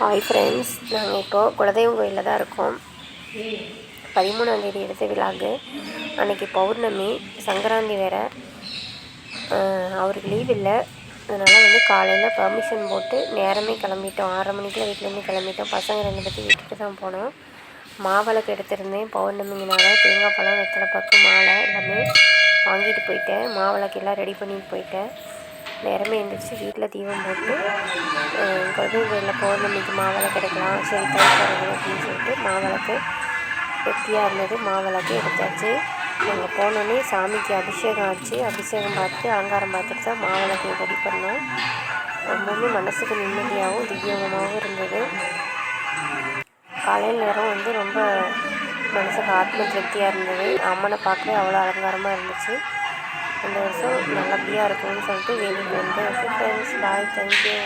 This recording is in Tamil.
ஹாய் ஃப்ரெண்ட்ஸ் நாங்கள் இப்போது குலதெய்வம் கோயிலில் தான் இருக்கோம். பதிமூணாந்தேதி எடுத்த விழாக்கு. அன்றைக்கி பௌர்ணமி சங்கராந்தி வேறு. அவருக்கு லீவ் இல்லை. அதனால் வந்து காலையில் பர்மிஷன் போட்டு நேரமே கிளம்பிட்டோம். ஆறரை மணிக்கெலாம் வீட்டிலேருந்து கிளம்பிட்டோம். பசங்க ரெண்டு பேர்த்தையும் விட்டுட்டு தான் போனோம். மாவிளக்கு எடுத்திருந்தேன். பௌர்ணமிங்கனால தேங்காய் பழம் வெத்தலை பாக்கு மாலை எல்லாமே வாங்கிட்டு போயிட்டேன். மாவிளக்கு எல்லாம் ரெடி பண்ணிட்டு போயிட்டேன். நேரமே எழுந்திரிச்சு வீட்டில் தீபம் போட்டு குலதெய்வம் கோயிலில் பௌர்ணமிக்கு மாவிளக்கு எடுக்கலாம். சரி தைப்பறவை அப்படின்னு சொல்லிட்டு மாவிளக்கு வெட்டியாக இருந்தது. மாவிளக்கு எடுத்தாச்சு. நாங்கள் போனோடனே சாமிக்கு அபிஷேகம் ஆச்சு. அபிஷேகம் பார்த்துட்டு அலங்காரம் பார்த்துட்டு தான் மாவிளக்கு ரெடி பண்ணோம். ரொம்பவுமே மனசுக்கு நிம்மதியாகவும் திவ்யமாகவும் இருந்தது. காலையில் நேரம் வந்து ரொம்ப மனசுக்கு ஆத்ம திருப்தியாக இருந்தது. அம்மனை பார்க்கவே அவ்வளோ அலங்காரமாக இருந்துச்சு. இந்த வருஷம் நல்லபடியாக இருக்கும்னு சொல்லிட்டு வேண்டிட்டு வந்து ஓகே ஃப்ரெண்ட்ஸ் பாய் தேங்க்யூ